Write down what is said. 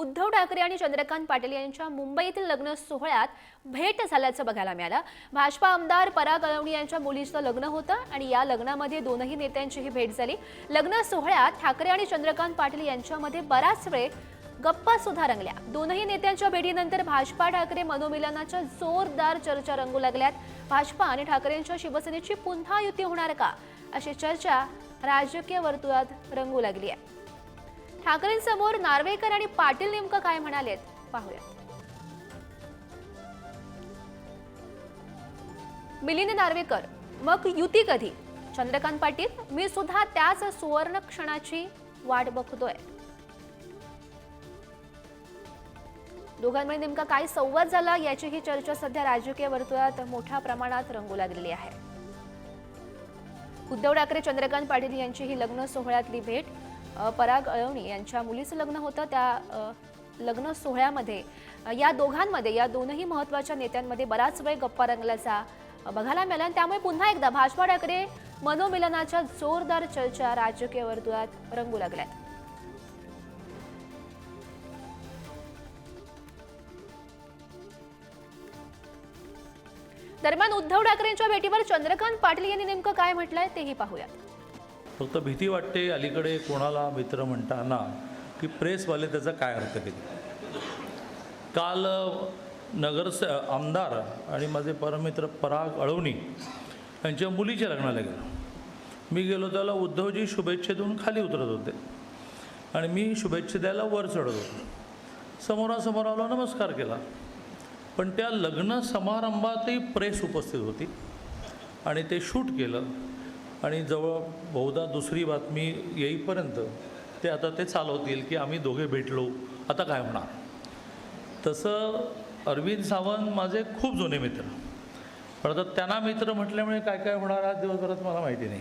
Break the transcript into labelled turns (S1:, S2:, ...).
S1: उद्धव ठाकरे आणि चंद्रकांत पाटील यांच्या मुंबईतील लग्न सोहळ्यात भेट झाल्याचं बघायला मिळालं. भाजपा आमदार पराग अळवणी यांच्या मुलीचं लग्न होतं आणि या लग्नामध्ये दोनही नेत्यांचीही भेट झाली. लग्न सोहळ्यात ठाकरे आणि चंद्रकांत पाटील यांच्यामध्ये बराच वेळ गप्पा सुद्धा रंगल्या. दोनही नेत्यांच्या भेटीनंतर भाजपा ठाकरे मनोमिलनाच्या जोरदार चर्चा रंगू लागल्यात. भाजपा आणि ठाकरेंच्या शिवसेनेची पुन्हा युती होणार का? अशी चर्चा राजकीय वर्तुळात रंगू लागली आहे. ठाकरेंसमोर नार्वेकर आणि पाटील नेमकं काय म्हणालेत पाहूया. मिलिंद नार्वेकर मग युती कधी? चंद्रकांत पाटील मी सुद्धा त्याच सुवर्ण क्षणाची वाट बघतोय. दोघांमध्ये नेमका काय संवाद झाला याची ही चर्चा सध्या राजकीय वर्तुळात मोठ्या प्रमाणात रंगू लागलेली आहे. उद्धव ठाकरे चंद्रकांत पाटील यांची ही लग्न सोहळ्यातली भेट पराग अळवणी यांच्या मुलीचं लग्न होतं. त्या लग्न सोहळ्यामध्ये या दोघांमध्ये या दोनही महत्त्वाच्या नेत्यांमध्ये बराच वेळ गप्पा रंगल्याचा बघायला मिळाला. आणि त्यामुळे पुन्हा एकदा भाजपा ठाकरे मनोमिलनाच्या जोरदार चर्चा राजकीय वर्तुळात रंगू लागल्यात दरम्यान उद्धव ठाकरेंच्या भेटीवर चंद्रकांत पाटील यांनी नेमकं काय म्हटलंय तेही पाहूयात.
S2: फक्त भीती वाटते अलीकडे कोणाला मित्र म्हणताना की प्रेसवाले त्याचा काय अर्थ घेतील काल नगरस आमदार आणि माझे परमित्र पराग अळवणी यांच्या मुलीच्या लग्नाला गेलो. मी गेलो त्याला उद्धवजी शुभेच्छा देऊन खाली उतरत होते आणि मी शुभेच्छा द्यायला वर चढत होतो. समोरासमोर आलो नमस्कार केला. पण त्या लग्न समारंभातही प्रेस उपस्थित होती आणि ते शूट केलं. आणि जवळ बहुधा दुसरी बातमी येईपर्यंत ते आता ते चालवतील की आम्ही दोघे भेटलो. आता काय होणार? तसं अरविंद सावंत माझे खूप जुने मित्र. पण आता त्यांना मित्र म्हटल्यामुळे काय काय होणार आज दिवसभरात मला माहिती नाही.